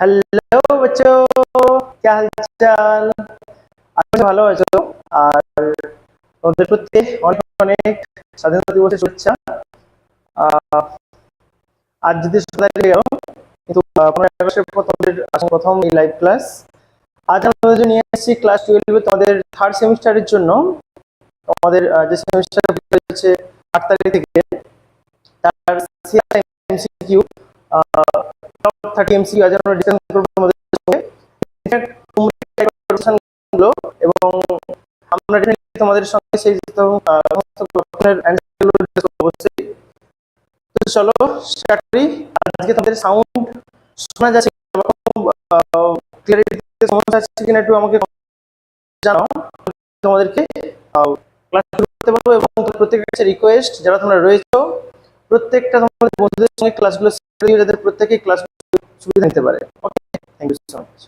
Hello বাচ্চো কে হালচাল আশা ভালো আছো আর তোমাদের প্রতি অনেক অনেক স্বাধীনতা দিবসের শুভেচ্ছা আজ যদি সকালে গেল কিন্তু আহ, পনেরোই আগস্টের পর তোমাদের প্রথম এই লাইভ ক্লাস আজ আমি জন্য নিয়ে এসেছি ক্লাস টুয়েলভে তোমাদের থার্ড সেমিস্টারের জন্য তোমাদের যে সেমিস্টার হয়েছে আট তারিখ থেকে তার এমসিকিউ থার্টি এমসিকিউ আজ আমরা ডিসকাস করব তোমাদের সঙ্গে এবং আমরা তোমাদের সঙ্গে সেই অবশ্যই। তো চলো স্টার্ট করি। আজকে তোমাদের সাউন্ড শোনা যাচ্ছে ক্লিয়ারিটি সমস্যা আছে কিনা একটু আমাকে জানাও। তোমাদেরকে ক্লাস করতে পারব এবং প্রত্যেকের কাছে রিকোয়েস্ট যারা তোমরা রয়েছো, প্রত্যেকটা তোমাদের বন্ধুদের সঙ্গে ক্লাসগুলো প্রত্যেকেই ক্লাস সুবিধা নিতে পারে। Okay thank you so much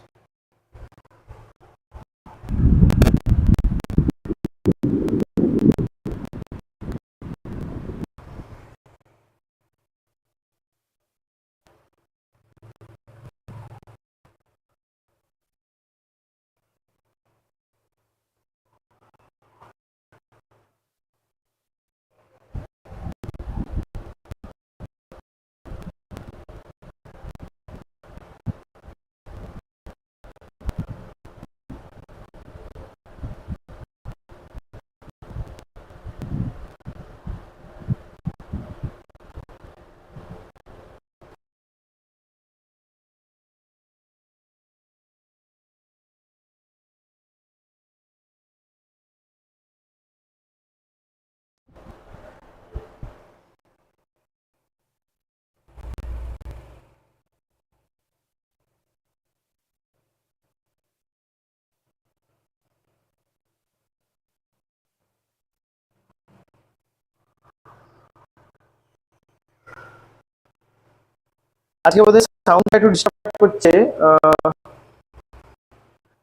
আজকে বোধহয় সাউন্ডটা একটু ডিস্টার্ব করছে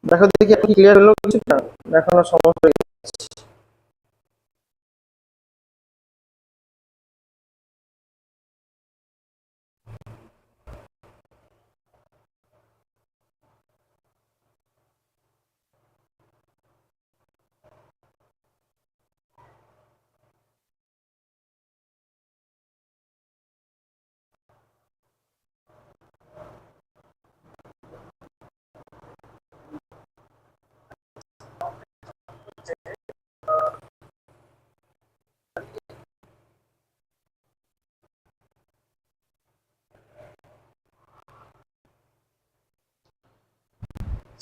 দেখো দেখি এখন ক্লিয়ার হলো কিছুটা? দেখানোর সমস্যা হয়ে যাচ্ছে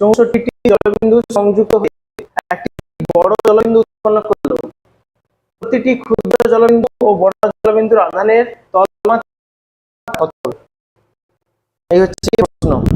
চৌষট্টিটি জলবিন্দু সংযুক্ত হয়ে একটি বড় জলবিন্দু উৎপন্ন করল। প্রতিটি ক্ষুদ্র জলবিন্দু ও বড় জলবিন্দুর আধানের তলমাত্রা কত? এই হচ্ছে প্রশ্ন।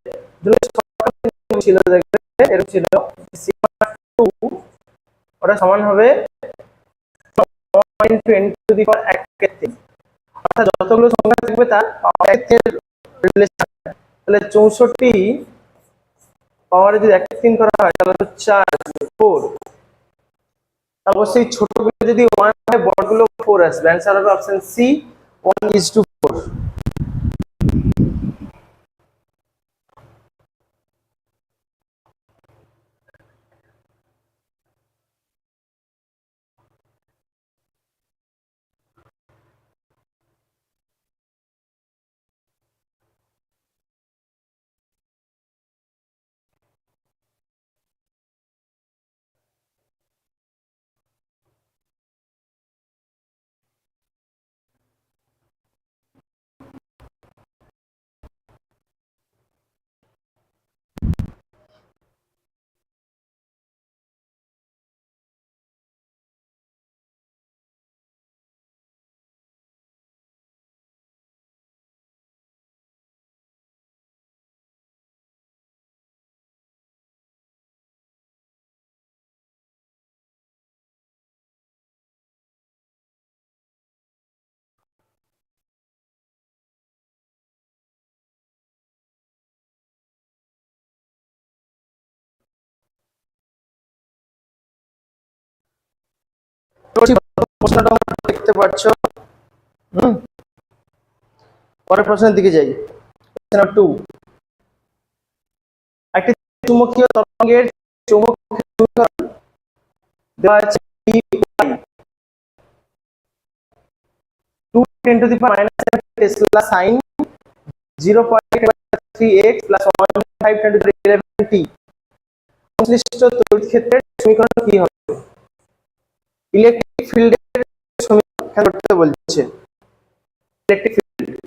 ছিল দেখবে, এরকম ছিল। সিগমা টু ওটা সমান হবে পাওয়ার অর্থাৎ যতগুলো সংখ্যা থাকবে তার তাহলে চৌষট্টি পাওয়ারে যদি এক তিন করা হয়, তাহলে হচ্ছে চার ফোর অবশ্যই ছোটগুলো যদি ওয়ান হয়, বড়গুলো ফোর আসবে। অ্যান্সার হবে option C one is two four দেখতে পাচ্ছ পরের প্রশ্নের দিকে যাই। টু একটি তরঙ্গের চুম্বক zero point three five eleven সংশ্লিষ্ট তড়িৎ ক্ষেত্রের সমীকরণ কি হবে? ইলেকট্রিক ফিল্ডের সমীকরণ করতে বলছে। ইলেকট্রিক ফিল্ড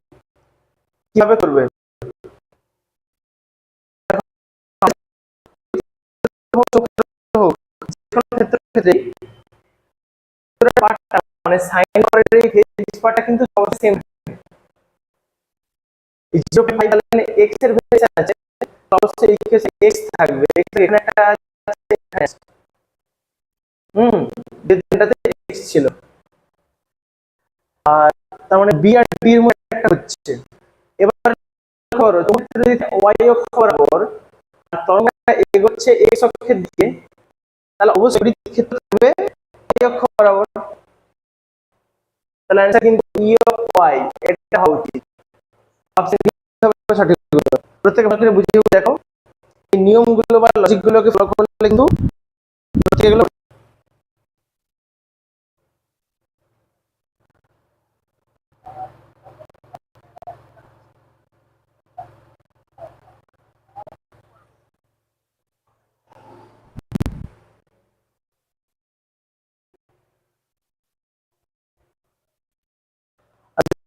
কীভাবে করবে? অবশ্যই এক্স থাকবে হুম যেটাতে এক্স ছিল। আর তার মানে বি আর এর মধ্যে একটা হচ্ছে। এবার যদি ওয়াই অক্ষ বরাবর আর তরঙ্গটা এগোচ্ছে এক্স অক্ষের দিকে, তাহলে অবশ্যই ক্ষেত্র y অক্ষ বরাবর। তাহলে কিন্তু ই অফ ওয়াই এটা হওয়া উচিত। অপশন সঠিক। প্রত্যেক বুঝিয়ে দেখো। এই নিয়মগুলো বা লজিকগুলোকে ফলো করলে কিন্তু এগুলো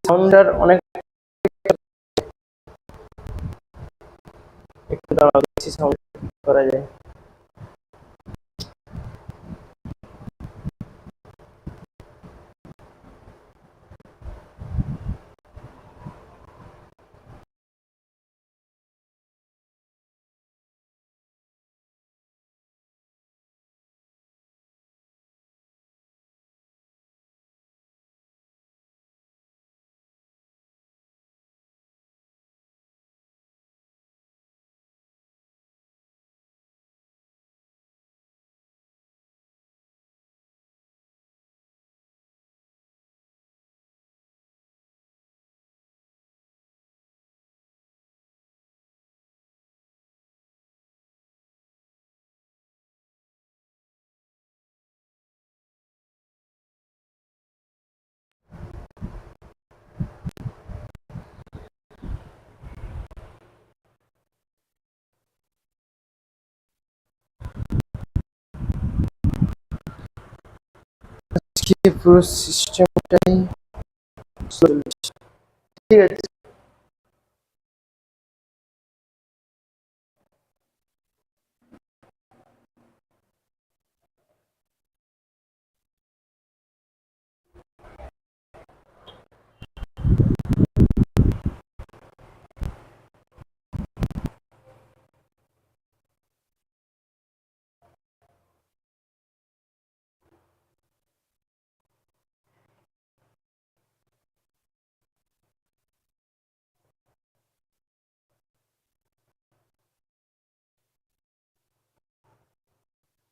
সাউন্ডার অনেক একটু দাঁড়াও দেখছি সাউন্ড করা যায়। যে পুরো সিস্টেমটাই ঠিক আছে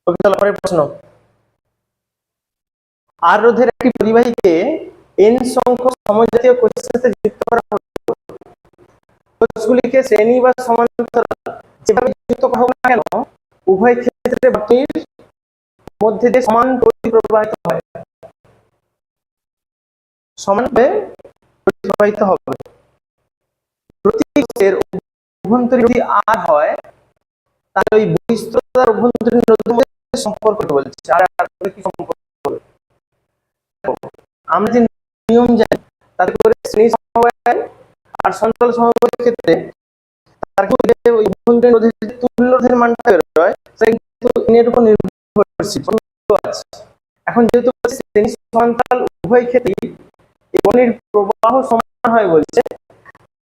ওকে তাহলে পরের প্রশ্ন। আর রোধের একটি পরিবাহীকে এন সংখ্যক সমজাতীয় কোষের সাথে যুক্ত করা হলো। কোষগুলিকে শ্রেণি বা যেভাবে যুক্ত করা হোক না কেন, উভয় ক্ষেত্রে বর্তনীর মধ্যে সমান প্রবাহিত হয়। সমানভাবে প্রবাহিত হবে। অভ্যন্তরীণ যদি আর হয়, তাহলে ওই বহিঃস্থতার অভ্যন্তরীণ রোধের আর কি সম্পর্ক আমরা যে নিয়ম জানি, তাতে করে শ্রেণি সমবায় আর সন্ত্রাল সমবায়ের ক্ষেত্রে তার অভ্যন্তরীণ মানটা বেরোয় সেটা উপর নির্ভরশীল। এখন যেহেতু শ্রেণি সমান্তরাল উভয় ক্ষেত্রেই এই প্রবাহ সমান হয় বলছে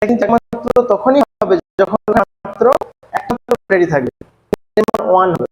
কিন্তু একমাত্র তখনই হবে যখন মাত্র একমাত্র ব্যাটারি থাকবে ওয়ান হবে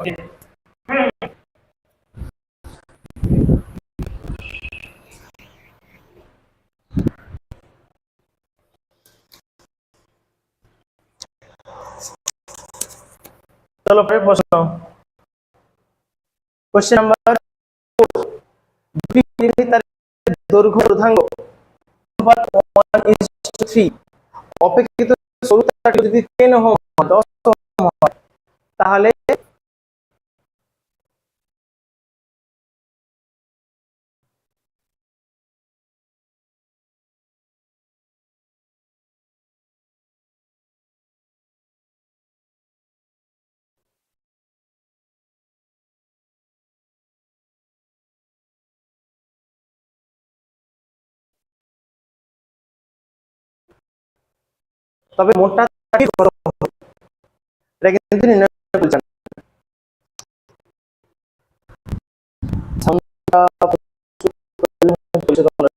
চলো পরের প্রশ্ন কোশ্চেন নাম্বার দুটি পরিবাহী দৈর্ঘ্য রোধাঙ্গ অনুপাত 1:3 অপেক্ষিত সরু যদি 10 ওহম 10 ওহম হয় তাহলে তবে মোটা এটা কিন্তু নির্ণয় করে বলছেন সাউন্ডটা বলছে তোমরা।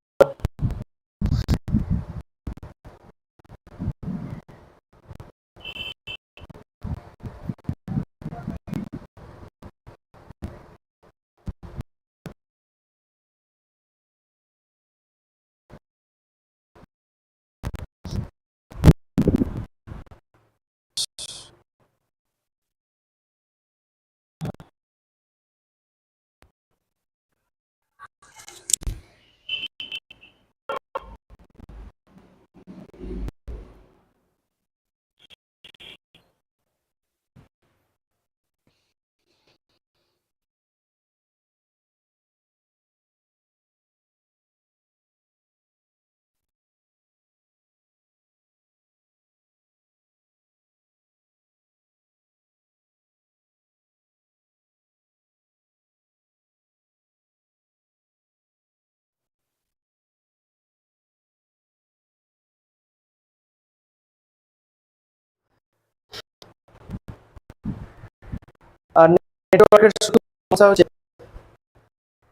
আর নেটওয়ার্কের সমস্যা হচ্ছে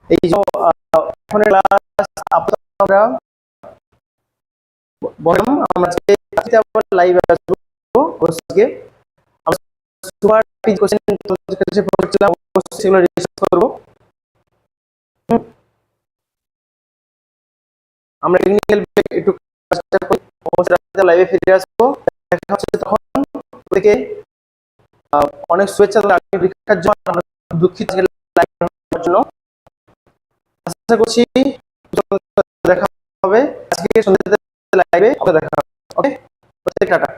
এই যে আহ, ফোনের ক্লাস আমরা বললাম আমরা আজকে আবার লাইভ আসব আজকে সুপার পিচ কোশ্চেন তোমাদের কাছে পড়ছিলাম সেগুলো রিসার্চ করব। আমরা টেকনিক্যাল একটু কাজটা করি অবশ্যই লাইভে ফিরে আসব দেখা হচ্ছে তখন থেকে অনেক শুভেচ্ছা পরীক্ষার জন্য। দুঃখিত আশা করছি দেখা হবে। আজকে দেখা হবে। Okay tata.